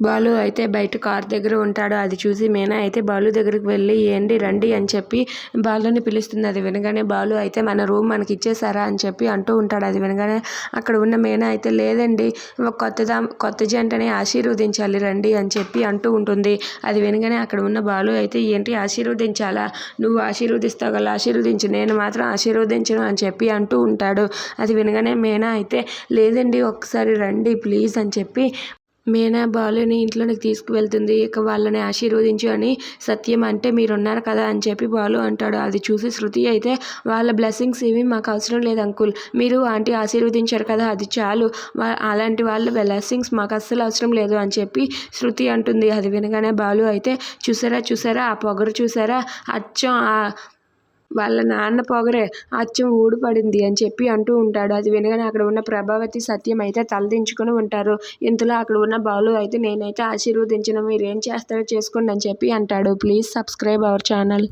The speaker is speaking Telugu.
బాలు అయితే బయట కార్ దగ్గర ఉంటాడు. అది చూసి మీనా అయితే బాలు దగ్గరికి వెళ్ళి ఏంటి రండి అని చెప్పి బాలుని పిలుస్తుంది. అది వినగానే బాలు అయితే మన రూమ్ మనకి ఇచ్చేసారా అని చెప్పి అంటూ ఉంటాడు. అది వినగానే అక్కడ ఉన్న మీనా అయితే లేదండి ఒక కొత్తదా కొత్త జంటని ఆశీర్వదించాలి రండి అని చెప్పి అంటూ ఉంటుంది. అది వినగానే అక్కడ ఉన్న బాలు అయితే ఏంటి ఆశీర్వదించాలా? నువ్వు ఆశీర్వదిస్తావు కదా ఆశీర్వదించు. నేను మాత్రం ఆశీర్వదించను అని చెప్పి అంటూ ఉంటాడు. అది వినగానే మీనా అయితే లేదండి ఒకసారి రండి ప్లీజ్ అని చెప్పి మీనా బాలుని ఇంట్లోనికి తీసుకువెళ్తుంది. ఇక వాళ్ళని ఆశీర్వదించు అని సత్యం అంటే మీరున్నారు కదా అని చెప్పి బాలు అంటాడు. అది చూసి శృతి అయితే వాళ్ళ బ్లెస్సింగ్స్ ఏవి మాకు అవసరం లేదు అంకుల్. మీరు ఆంటీ ఆశీర్వదించారు కదా అది చాలు. అలాంటి వాళ్ళ బ్లెస్సింగ్స్ మాకు అస్సలు అవసరం లేదు అని చెప్పి శృతి అంటుంది. అది వినగానే బాలు అయితే చూసారా చూసారా ఆ పొగరు చూసారా? అచ్చం ఆ వాళ్ళ నాన్న పొగరే అచ్చం ఊడిపడింది అని చెప్పి అంటూ ఉంటాడు. అది వినగానే అక్కడ ఉన్న ప్రభావతి సత్యం అయితే తలదించుకుని ఉంటారు. ఇంతలో అక్కడ ఉన్న బాలు అయితే నేనైతే ఆశీర్వదించిన మీరు ఏం చేస్తారో చేసుకోండి అని చెప్పి అంటాడు. Please subscribe our channel.